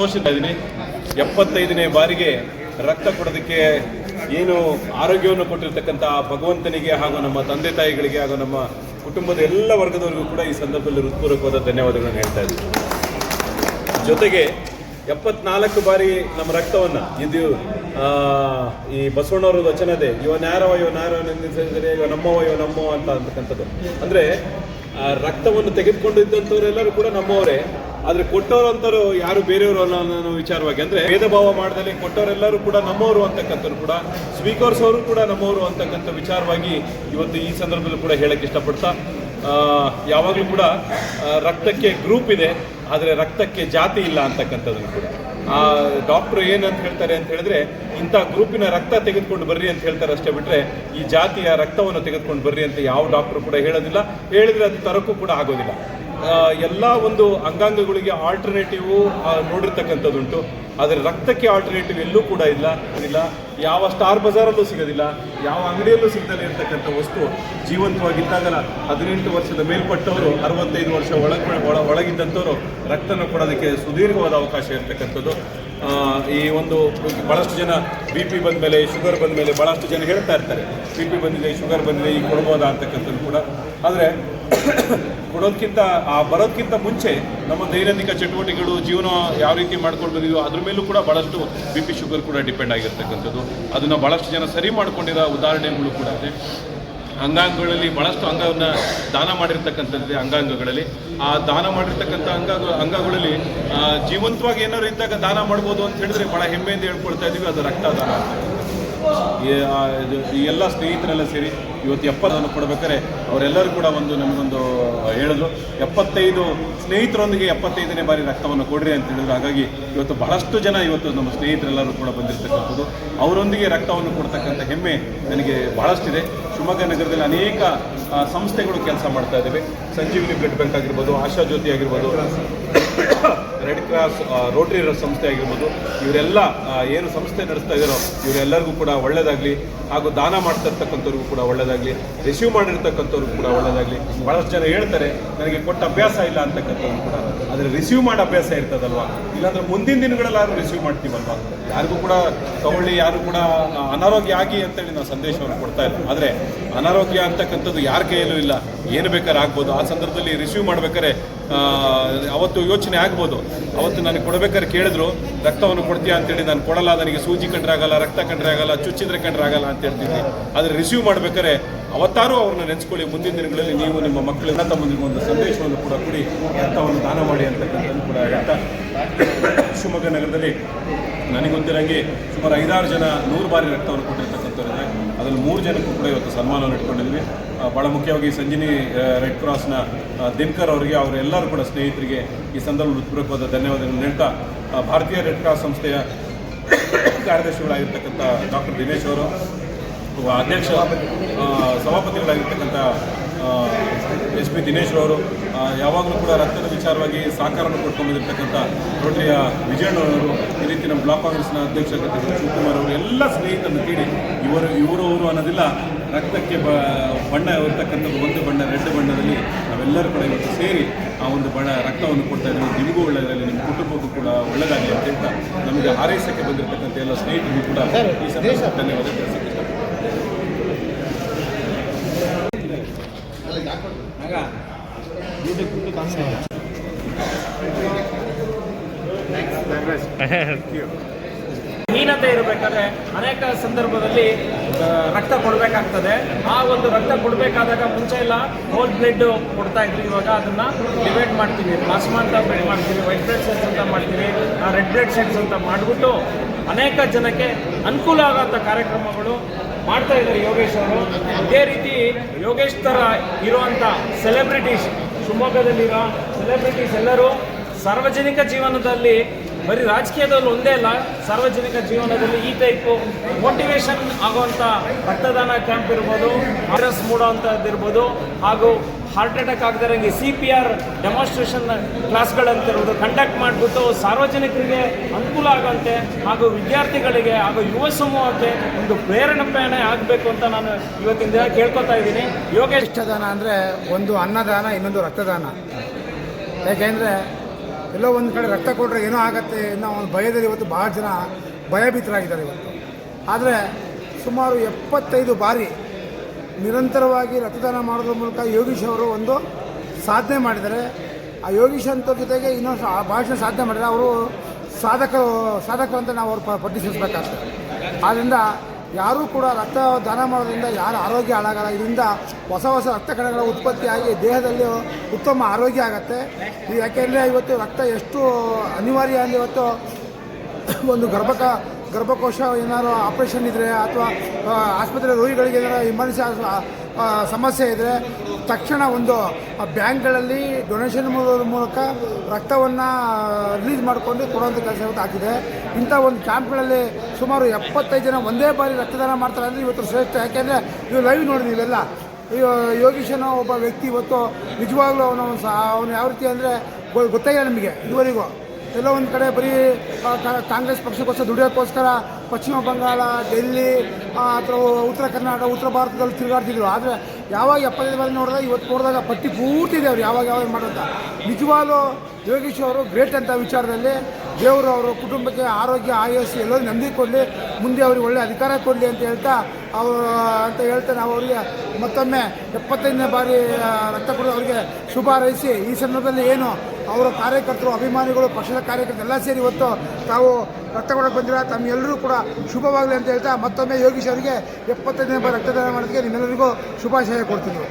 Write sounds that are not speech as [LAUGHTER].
ಸಂತೋಷದ ಇದ್ದೀನಿ ಎಪ್ಪತ್ತೈದನೇ ಬಾರಿಗೆ ರಕ್ತ ಕೊಡೋದಕ್ಕೆ ಏನು ಆರೋಗ್ಯವನ್ನು ಕೊಟ್ಟಿರ್ತಕ್ಕಂಥ ಭಗವಂತನಿಗೆ ಹಾಗೂ ನಮ್ಮ ತಂದೆ ತಾಯಿಗಳಿಗೆ ಹಾಗೂ ನಮ್ಮ ಕುಟುಂಬದ ಎಲ್ಲ ವರ್ಗದವರಿಗೂ ಕೂಡ ಈ ಸಂದರ್ಭದಲ್ಲಿ ಹೃತ್ಪೂರ್ವಕವಾದ ಧನ್ಯವಾದಗಳನ್ನು ಹೇಳ್ತಾ ಇದ್ದೀನಿ. ಜೊತೆಗೆ ಎಪ್ಪತ್ನಾಲ್ಕು ಬಾರಿ ನಮ್ಮ ರಕ್ತವನ್ನು ಇದು ಈ ಬಸವಣ್ಣವರ ವಚನದೆ ಇವ ನ್ಯಾರವ ಇವ ನ್ಯಾರವ ನಿಂದಿಸಿದರೆ ಇವ ನಮ್ಮವ ಇವ ನಮ್ಮವ ಅಂತ ಅಂತಕ್ಕಂಥದ್ದು. ಅಂದರೆ ರಕ್ತವನ್ನು ತೆಗೆದುಕೊಂಡಿದ್ದಂಥವರೆಲ್ಲರೂ ಕೂಡ ನಮ್ಮವರೇ. ಆದರೆ ಕೊಟ್ಟವರಂತರೂ ಯಾರು ಬೇರೆಯವರು ಅಲ್ಲ ಅನ್ನೋ ವಿಚಾರವಾಗಿ ಅಂದರೆ ಭೇದ ಭಾವ ಮಾಡದಲ್ಲಿ ಕೊಟ್ಟವರೆಲ್ಲರೂ ಕೂಡ ನಮ್ಮವರು ಅಂತಕ್ಕಂಥವ್ರು ಕೂಡ, ಸ್ವೀಕರಿಸೋರು ಕೂಡ ನಮ್ಮವರು ಅಂತಕ್ಕಂಥ ವಿಚಾರವಾಗಿ ಇವತ್ತು ಈ ಸಂದರ್ಭದಲ್ಲಿ ಕೂಡ ಹೇಳಕ್ಕೆ ಇಷ್ಟಪಡ್ತಾ ಯಾವಾಗಲೂ ಕೂಡ ರಕ್ತಕ್ಕೆ ಗ್ರೂಪ್ ಇದೆ, ಆದರೆ ರಕ್ತಕ್ಕೆ ಜಾತಿ ಇಲ್ಲ ಅಂತಕ್ಕಂಥದ್ದು ಕೂಡ. ಆ ಡಾಕ್ಟ್ರು ಏನಂತ ಹೇಳ್ತಾರೆ ಅಂತ ಹೇಳಿದ್ರೆ, ಇಂಥ ಗ್ರೂಪಿನ ರಕ್ತ ತೆಗೆದುಕೊಂಡು ಬರ್ರಿ ಅಂತ ಹೇಳ್ತಾರೆ ಅಷ್ಟೇ ಬಿಟ್ರೆ, ಈ ಜಾತಿಯ ರಕ್ತವನ್ನು ತೆಗೆದುಕೊಂಡು ಬರ್ರಿ ಅಂತ ಯಾವ ಡಾಕ್ಟ್ರು ಕೂಡ ಹೇಳೋದಿಲ್ಲ. ಹೇಳಿದ್ರೆ ಅದು ತರಕ್ಕೂ ಕೂಡ ಆಗೋದಿಲ್ಲ. ಎಲ್ಲ ಒಂದು ಅಂಗಾಂಗಗಳಿಗೆ ಆಲ್ಟರ್ನೇಟಿವ್ ನೋಡಿರ್ತಕ್ಕಂಥದ್ದುಂಟು. ಆದರೆ ರಕ್ತಕ್ಕೆ ಆಲ್ಟರ್ನೇಟಿವ್ ಎಲ್ಲೂ ಕೂಡ ಇಲ್ಲ ಇಲ್ಲ. ಯಾವ ಸ್ಟಾರ್ ಬಜಾರಲ್ಲೂ ಸಿಗೋದಿಲ್ಲ, ಯಾವ ಅಂಗಡಿಯಲ್ಲೂ ಸಿಗದಲ್ಲೇ ಇರತಕ್ಕಂಥ ವಸ್ತು ಜೀವಂತವಾಗಿದ್ದಾಗಲ ಹದಿನೆಂಟು ವರ್ಷದ ಮೇಲ್ಪಟ್ಟವರು, ಅರವತ್ತೈದು ವರ್ಷ ಒಳಗ ಒಳ, ಒಳಗಿದ್ದಂಥವ್ರು ರಕ್ತನ ಕೊಡೋದಕ್ಕೆ ಸುದೀರ್ಘವಾದ ಅವಕಾಶ ಇರತಕ್ಕಂಥದ್ದು. ಈ ಒಂದು ಭಾಳಷ್ಟು ಜನ ಬಿ ಪಿ ಬಂದ ಮೇಲೆ ಶುಗರ್ ಬಂದ ಮೇಲೆ ಭಾಳಷ್ಟು ಜನ ಹೇಳ್ತಾ ಇರ್ತಾರೆ. ಬಿ ಪಿ ಬಂದಿದೆ ಶುಗರ್ ಬಂದಿದೆ ಈಗ ಕೊಡ್ಬೋದಾ ಅಂತಕ್ಕಂಥದ್ದು ಕೂಡ. ಆದರೆ ಕೊಡೋದಕ್ಕಿಂತ ಆ ಬರೋದಕ್ಕಿಂತ ಮುಂಚೆ ನಮ್ಮ ದೈನಂದಿನ ಚಟುವಟಿಕೆಗಳು, ಜೀವನ ಯಾವ ರೀತಿ ಮಾಡ್ಕೊಂಡು ಬಂದಿದೆಯೋ ಅದ್ರ ಮೇಲೂ ಕೂಡ ಭಾಳಷ್ಟು ಬಿ ಪಿ ಶುಗರ್ ಕೂಡ ಡಿಪೆಂಡ್ ಆಗಿರ್ತಕ್ಕಂಥದ್ದು. ಅದನ್ನು ಭಾಳಷ್ಟು ಜನ ಸರಿ ಮಾಡ್ಕೊಂಡಿರೋ ಉದಾಹರಣೆಗಳು ಕೂಡ ಇದೆ. ಅಂಗಾಂಗಗಳಲ್ಲಿ ಭಾಳಷ್ಟು ಅಂಗವನ್ನು ದಾನ ಮಾಡಿರ್ತಕ್ಕಂಥದ್ದಿದೆ ಅಂಗಾಂಗಗಳಲ್ಲಿ. ಆ ದಾನ ಮಾಡಿರ್ತಕ್ಕಂಥ ಅಂಗ ಅಂಗಗಳಲ್ಲಿ ಜೀವಂತವಾಗಿ ಏನಾದ್ರು ಇದ್ದಾಗ ದಾನ ಮಾಡ್ಬೋದು ಅಂತ ಹೇಳಿದ್ರೆ ಭಾಳ ಹೆಮ್ಮೆಯಿಂದ ಹೇಳ್ಕೊಳ್ತಾ ಇದ್ದೀವಿ ಅದು ರಕ್ತದಾನ ಈ ಎಲ್ಲ ಸ್ನೇಹಿತರೆಲ್ಲ ಸೇರಿ ಇವತ್ತು ಎಪ್ಪತ್ತನ್ನು ಕೊಡಬೇಕಾದ್ರೆ ಅವರೆಲ್ಲರೂ ಕೂಡ ಒಂದು ನಮಗೊಂದು ಹೇಳಿದ್ರು. ಎಪ್ಪತ್ತೈದು ಸ್ನೇಹಿತರೊಂದಿಗೆ ಎಪ್ಪತ್ತೈದನೇ ಬಾರಿ ರಕ್ತವನ್ನು ಕೊಡ್ರಿ ಅಂತ ಹೇಳಿದ್ರು. ಹಾಗಾಗಿ ಇವತ್ತು ಬಹಳಷ್ಟು ಜನ ಇವತ್ತು ನಮ್ಮ ಸ್ನೇಹಿತರೆಲ್ಲರೂ ಕೂಡ ಬಂದಿರತಕ್ಕಂಥದ್ದು. ಅವರೊಂದಿಗೆ ರಕ್ತವನ್ನು ಕೊಡ್ತಕ್ಕಂಥ ಹೆಮ್ಮೆ ನನಗೆ ಬಹಳಷ್ಟಿದೆ. ಶಿವಮೊಗ್ಗ ನಗರದಲ್ಲಿ ಅನೇಕ ಸಂಸ್ಥೆಗಳು ಕೆಲಸ ಮಾಡ್ತಾ ಇದ್ದೇವೆ. ಸಂಜೀವಿನಿ ಬ್ಲಡ್ ಬ್ಯಾಂಕ್ ಆಗಿರ್ಬೋದು, ಆಶಾ ಜ್ಯೋತಿ ಆಗಿರ್ಬೋದು ರೆಡ್ ಕ್ರಾಸ್ ರೋಟರಿ ಸಂಸ್ಥೆ ಆಗಿರ್ಬೋದು, ಇವರೆಲ್ಲ ಏನು ಸಂಸ್ಥೆ ನಡೆಸ್ತಾ ಇದ್ದಾರೋ ಇವರೆಲ್ಲರಿಗೂ ಕೂಡ ಒಳ್ಳೆಯದಾಗಲಿ ಹಾಗೂ ದಾನ ಮಾಡ್ತಾ ಕೂಡ ಒಳ್ಳೆಯದಾಗಲಿ ರಿಸೀವ್ ಮಾಡಿರ್ತಕ್ಕಂಥವ್ರಿಗೂ ಕೂಡ ಒಳ್ಳೆಯದಾಗಲಿ ಭಾಳಷ್ಟು ಜನ ಹೇಳ್ತಾರೆ, ನನಗೆ ಕೊಟ್ಟ ಅಭ್ಯಾಸ ಇಲ್ಲ ಅಂತಕ್ಕಂಥವ್ರು ಕೂಡ, ಆದರೆ ರಿಸೀವ್ ಮಾಡೋ ಅಭ್ಯಾಸ ಇರ್ತದಲ್ವಾ? ಇಲ್ಲಾಂದ್ರೆ ಮುಂದಿನ ದಿನಗಳಲ್ಲಾದ್ರೂ ರಿಸೀವ್ ಮಾಡ್ತೀವಲ್ವಾ? ಯಾರಿಗೂ ಕೂಡ ತಗೊಳ್ಳಿ, ಯಾರು ಕೂಡ ಅನಾರೋಗ್ಯ ಆಗಿ ಅಂತೇಳಿ ನಾವು ಸಂದೇಶವನ್ನು ಕೊಡ್ತಾ ಇದ್ದೀವಿ ಆದರೆ ಅನಾರೋಗ್ಯ ಅಂತಕ್ಕಂಥದ್ದು ಯಾರ ಕೈಯಲ್ಲೂ ಇಲ್ಲ. ಏನು ಬೇಕಾದ್ರೆ ಆಗ್ಬೋದು. ಆ ಸಂದರ್ಭದಲ್ಲಿ ರಿಸೀವ್ ಮಾಡ್ಬೇಕಾದ್ರೆ ಅವತ್ತು ಯೋಚನೆ ಆಗ್ಬೋದು. ಅವತ್ತು ನನಗೆ ಕೊಡಬೇಕಾದ್ರೆ ಕೇಳಿದ್ರು, ರಕ್ತವನ್ನು ಕೊಡ್ತೀಯಾ? ಅಂತೇಳಿ ನಾನು ಕೊಡಲ್ಲ, ನನಗೆ ಸೂಜಿ ಕಂಡ್ರೆ ಆಗಲ್ಲ, ರಕ್ತ ಕಂಡ್ರೆ ಆಗಲ್ಲ, ಚುಚ್ಚಿದ್ರೆ ಕಂಡ್ರೆ ಆಗಲ್ಲ ಅಂತ ಹೇಳ್ತೀನಿ ಆದರೆ ರಿಸೀವ್ ಮಾಡ್ಬೇಕಾದ್ರೆ ಅವತ್ತಾರು ಅವ್ರನ್ನ ನೆನೆಸ್ಕೊಳ್ಳಿ, ಮುಂದಿನ ದಿನಗಳಲ್ಲಿ ನೀವು ನಿಮ್ಮ ಮಕ್ಕಳನ್ನ ತಮ್ಮಂದಿಗೆ ಒಂದು ಸಂದೇಶವನ್ನು ಕೂಡ ಕೊಡಿ, ರಕ್ತವನ್ನು ದಾನ ಮಾಡಿ ಅಂತಕ್ಕಂಥದ್ದು ಕೂಡ ಹೇಳ್ತಾ ಶಿವಮೊಗ್ಗ ನಗರದಲ್ಲಿ ನನಗೆ ಗೊತ್ತಿರಂಗೆ ಸುಮಾರು ಐದಾರು ಜನ ನೂರು ಬಾರಿ ರಕ್ತವನ್ನು ಕೊಟ್ಟಿರ್ತಕ್ಕಂಥವ್ರಿಗೆ ಅದರಲ್ಲಿ ಮೂರು ಜನಕ್ಕೂ ಕೂಡ ಇವತ್ತು ಸನ್ಮಾನವನ್ನು ಇಟ್ಕೊಂಡಿದ್ವಿ ಭಾಳ ಮುಖ್ಯವಾಗಿ ಸಂಜಿನಿ ರೆಡ್ ಕ್ರಾಸ್ನ ದಿನಕರ್ ಅವರಿಗೆ ಅವರೆಲ್ಲರೂ ಕೂಡ ಸ್ನೇಹಿತರಿಗೆ ಈ ಸಂದರ್ಭ ಹೃತ್ಪೂರ್ವಕವಾದ ಧನ್ಯವಾದಗಳನ್ನು ಹೇಳ್ತಾ ಭಾರತೀಯ ರೆಡ್ ಕ್ರಾಸ್ ಸಂಸ್ಥೆಯ [COUGHS] ಕಾರ್ಯದರ್ಶಿಗಳಾಗಿರ್ತಕ್ಕಂಥ ಡಾಕ್ಟರ್ ದಿನೇಶ್ ಅವರು ಅಧ್ಯಕ್ಷ ಸಭಾಪತಿಗಳಾಗಿರ್ತಕ್ಕಂಥ ಎಸ್ ಪಿ ದಿನೇಶ್ ಅವರು ಯಾವಾಗಲೂ ಕೂಡ ರಕ್ತದ ವಿಚಾರವಾಗಿ ಸಹಕಾರವನ್ನು ಕೊಟ್ಕೊಂಡಿರ್ತಕ್ಕಂಥ ರೋಟರಿಯ ವಿಜಯಣ್ಣವರು ಈ ರೀತಿ ನಮ್ಮ ಬ್ಲಾಕ್ ಕಾಂಗ್ರೆಸ್ನ ಅಧ್ಯಕ್ಷ ಶಿವಕುಮಾರ್ ಅವರು ಎಲ್ಲ ಸ್ನೇಹಿತರನ್ನು ಕೇಳಿ, ಇವರು ಇವರು, ಅವರು ಅನ್ನೋದಿಲ್ಲ, ರಕ್ತಕ್ಕೆ ಬ, ಬಣ್ಣ ಇರ್ತಕ್ಕಂಥದ್ದು ಒಂದು ಬಣ್ಣ ರೆಡ್ ಬಣ್ಣದಲ್ಲಿ ನಾವೆಲ್ಲರೂ ಕೂಡ ಇವತ್ತು ಸೇರಿ ಆ ಒಂದು ಬಣ್ಣ ರಕ್ತವನ್ನು ಕೊಡ್ತಾ ಇದ್ದೀವಿ. ನಿಮಗೂ ಒಳ್ಳೆಯದಾಗಲಿ, ನಿಮ್ಮ ಕುಟುಂಬಕ್ಕೂ ಕೂಡ ಒಳ್ಳೆಯದಾಗಲಿ ಅಂತ ನಮಗೆ ಹಾರೈಸಕ್ಕೆ ಬಂದಿರತಕ್ಕಂಥ ಎಲ್ಲ ಸ್ನೇಹಿತರಿಗೂ ಕೂಡ ಈ ಸಂದೇಶ ಧನ್ಯವಾದ ಹೀನತೆ ಇರಬೇಕಾದ್ರೆ ಅನೇಕ ಸಂದರ್ಭದಲ್ಲಿ ರಕ್ತ ಕೊಡಬೇಕಾಗ್ತದೆ. ಆ ಒಂದು ರಕ್ತ ಕೊಡಬೇಕಾದಾಗ ಮುಂಚೆ ಎಲ್ಲ ಹೋಲ್ ಬ್ಲಡ್ ಕೊಡ್ತಾ ಇದ್ವಿ ಇವಾಗ ಅದನ್ನ ಡಿವೈಡ್ ಮಾಡ್ತೀವಿ. ಪ್ಲಾಸ್ಮಾ ಅಂತ ಬೆಡ್ ಮಾಡ್ತೀವಿ ವೈಟ್ ಬ್ಲಡ್ ಸೆಲ್ಸ್ ಅಂತ ಮಾಡ್ತೀವಿ ರೆಡ್ ಬ್ಲಡ್ ಸೆಲ್ಸ್ ಅಂತ ಮಾಡಿಬಿಟ್ಟು ಅನೇಕ ಜನಕ್ಕೆ ಅನುಕೂಲ ಆಗೋಂಥ ಕಾರ್ಯಕ್ರಮಗಳು ಮಾಡ್ತಾ ಇದ್ದಾರೆ ಯೋಗೇಶ್ ಅವರು. ಇದೇ ರೀತಿ ಯೋಗೇಶ್ ಥರ ಇರುವಂಥ ಸೆಲೆಬ್ರಿಟೀಸ್ ಶಿವಮೊಗ್ಗದಲ್ಲಿರೋ ಸೆಲೆಬ್ರಿಟೀಸ್ ಎಲ್ಲರೂ ಸಾರ್ವಜನಿಕ ಜೀವನದಲ್ಲಿ ಬರೀ ರಾಜಕೀಯದಲ್ಲಿ ಒಂದೇ ಅಲ್ಲ, ಸಾರ್ವಜನಿಕ ಜೀವನದಲ್ಲಿ ಈ ಟೈಪು ಮೋಟಿವೇಶನ್ ಆಗುವಂತ ರಕ್ತದಾನ ಕ್ಯಾಂಪ್ ಇರ್ಬೋದು ಮೂಡೋ ಅಂತದ್ದು ಇರ್ಬೋದು ಹಾಗೂ ಹಾರ್ಟ್ ಅಟ್ಯಾಕ್ ಆಗದಿರಂಗೆ ಸಿ ಪಿ ಆರ್ ಡೆಮಾನ್ಸ್ಟ್ರೇಷನ್ ಕ್ಲಾಸ್ಗಳಂತಿರೋದು ಕಂಡಕ್ಟ್ ಮಾಡಿಬಿಟ್ಟು ಸಾರ್ವಜನಿಕರಿಗೆ ಅನುಕೂಲ ಆಗುವಂತೆ ಹಾಗೂ ವಿದ್ಯಾರ್ಥಿಗಳಿಗೆ ಹಾಗೂ ಯುವ ಸಮೂಹಕ್ಕೆ ಒಂದು ಪ್ರೇರಣೆ ಆಗಬೇಕು ಅಂತ ನಾನು ಇವತ್ತಿನ ದಿನ ಕೇಳ್ಕೊತಾ ಇದ್ದೀನಿ. ಯೋಗ ಇಷ್ಟದಾನ ಅಂದರೆ ಒಂದು ಅನ್ನದಾನ, ಇನ್ನೊಂದು ರಕ್ತದಾನ. ಯಾಕೆಂದರೆ ಎಲ್ಲೋ ಒಂದು ಕಡೆ ರಕ್ತ ಕೊಟ್ಟರೆ ಏನೋ ಆಗತ್ತೆ ಅನ್ನೋ ಒಂದು ಭಯದಲ್ಲಿ ಇವತ್ತು ಭಾಳ ಜನ ಭಯಭೀತರಾಗಿದ್ದಾರೆ ಇವತ್ತು. ಆದರೆ ಸುಮಾರು ಎಪ್ಪತ್ತೈದು ಬಾರಿ ನಿರಂತರವಾಗಿ ರಕ್ತದಾನ ಮಾಡೋದ್ರ ಮೂಲಕ ಯೋಗೀಶ್ ಅವರು ಒಂದು ಸಾಧನೆ ಮಾಡಿದ್ದಾರೆ. ಆ ಯೋಗೀಶ್ ಅಂತ ಜೊತೆಗೆ ಇನ್ನೊಂದು ಭಾಷೆ ಸಾಧನೆ ಮಾಡಿದರೆ ಅವರು ಸಾಧಕರು ಸಾಧಕರು ಅಂತ ನಾವು ಅವ್ರು ಪ- ಪಟ್ಟಿ ಸೇರಿಸ್ಬೇಕಾಗ್ತದೆ ಆದ್ದರಿಂದ ಯಾರೂ ಕೂಡ ರಕ್ತ ದಾನ ಮಾಡೋದ್ರಿಂದ ಯಾರ ಆರೋಗ್ಯ ಹಾಳಾಗಲ್ಲ. ಇದರಿಂದ ಹೊಸ ಹೊಸ ರಕ್ತ ಕಣಗಳ ಉತ್ಪತ್ತಿಯಾಗಿ ದೇಹದಲ್ಲಿ ಉತ್ತಮ ಆರೋಗ್ಯ ಆಗುತ್ತೆ. ಯಾಕೆಂದರೆ ಇವತ್ತು ರಕ್ತ ಎಷ್ಟು ಅನಿವಾರ್ಯ ಅಂದರೆ ಇವತ್ತು ಒಂದು ಗರ್ಭಕ ಗರ್ಭಕೋಶ ಏನಾದ್ರು ಆಪ್ರೇಷನ್ ಇದ್ದರೆ ಅಥವಾ ಆಸ್ಪತ್ರೆ ರೋಗಿಗಳಿಗೆ ಏನಾರು ಎಮರ್ಜೆನ್ಸಿ ಸಮಸ್ಯೆ ಇದ್ದರೆ ತಕ್ಷಣ ಒಂದು ಬ್ಯಾಂಕ್ಗಳಲ್ಲಿ ಡೊನೇಷನ್ ಮೂಲಕ ರಕ್ತವನ್ನು ರಿಲೀಸ್ ಮಾಡಿಕೊಂಡು ಕೊಡುವಂಥ ಕೆಲಸ ಇವತ್ತು ಆಗಿದೆ ಇಂಥ ಒಂದು ಕ್ಯಾಂಪ್ಗಳಲ್ಲಿ ಸುಮಾರು ಎಪ್ಪತ್ತೈದು ಜನ ಒಂದೇ ಬಾರಿ ರಕ್ತದಾನ ಮಾಡ್ತಾರೆ ಅಂದರೆ ಇವತ್ತು ಶ್ರೇಷ್ಠ. ಯಾಕೆಂದರೆ ನೀವು ಲೈವ್ ನೋಡಿದ್ವಿ ಇವೆಲ್ಲ. ಯೋಗೀಶನ ಒಬ್ಬ ವ್ಯಕ್ತಿ ಇವತ್ತು ನಿಜವಾಗ್ಲೂ ಅವನ ಅವನು ಯಾವ ರೀತಿ ಅಂದರೆ ಗೊತ್ತಾಗಿಲ್ಲ ನಮಗೆ ಇದುವರೆಗೂ. ಎಲ್ಲೋ ಒಂದು ಕಡೆ ಬರೀ ಕಾಂಗ್ರೆಸ್ ಪಕ್ಷಕ್ಕೋಸ್ಕರ ದುಡಿಯೋಕ್ಕೋಸ್ಕರ ಪಶ್ಚಿಮ ಬಂಗಾಳ, ಡೆಲ್ಲಿ ಅಥವಾ ಉತ್ತರ ಕರ್ನಾಟಕ, ಉತ್ತರ ಭಾರತದಲ್ಲಿ ತಿರುಗಾಡ್ತಿದ್ರು. ಆದರೆ ಯಾವಾಗ ಎಪ್ಪತ್ತೈದು ಬಾರಿ ನೋಡಿದಾಗ ಇವತ್ತು ನೋಡಿದಾಗ ಪಟ್ಟಿ ಪೂರ್ತಿ ಇದೆ ಅವ್ರು ಯಾವಾಗ ಯಾವಾಗ ಮಾಡೋದ ನಿಜವಾಗ್ಲೂ ಯೋಗೀಶ್ ಅವರು ಗ್ರೇಟ್ ಅಂತ ವಿಚಾರದಲ್ಲಿ ದೇವರು ಅವರ ಕುಟುಂಬಕ್ಕೆ ಆರೋಗ್ಯ, ಆಯಸ್ಸು ಎಲ್ಲರೂ ನಂಬಿ ಕೊಡಲಿ ಮುಂದೆ ಅವ್ರಿಗೆ ಒಳ್ಳೆ ಅಧಿಕಾರ ಕೊಡಲಿ ಅಂತ ಹೇಳ್ತಾ ಅವರು, ಅಂತ ಹೇಳ್ತಾ ನಾವು ಅವರಿಗೆ ಮತ್ತೊಮ್ಮೆ ಎಪ್ಪತ್ತೈದನೇ ಬಾರಿ ರಕ್ತ ಕೊಡೋದು ಅವರಿಗೆ ಶುಭ ಹಾರೈಸಿ, ಈ ಸಂದರ್ಭದಲ್ಲಿ ಏನು ಅವರ ಕಾರ್ಯಕರ್ತರು, ಅಭಿಮಾನಿಗಳು, ಪಕ್ಷದ ಕಾರ್ಯಕರ್ತರು ಎಲ್ಲ ಸೇರಿ ಇವತ್ತು ತಾವು ರಕ್ತ ಕೊಡೋಕೆ ಬಂದಿರ, ತಮ್ಮೆಲ್ಲರೂ ಕೂಡ ಶುಭವಾಗಲಿ ಅಂತ ಹೇಳ್ತಾ ಮತ್ತೊಮ್ಮೆ ಯೋಗೀಶ್ ಅವರಿಗೆ ಎಪ್ಪತ್ತೈದನೇ ಬಾರಿ ರಕ್ತದಾನ ಮಾಡೋದಕ್ಕೆ ನಿಮ್ಮೆಲ್ಲರಿಗೂ ಶುಭಾಶಯ ಕೊಡ್ತೀನಿ.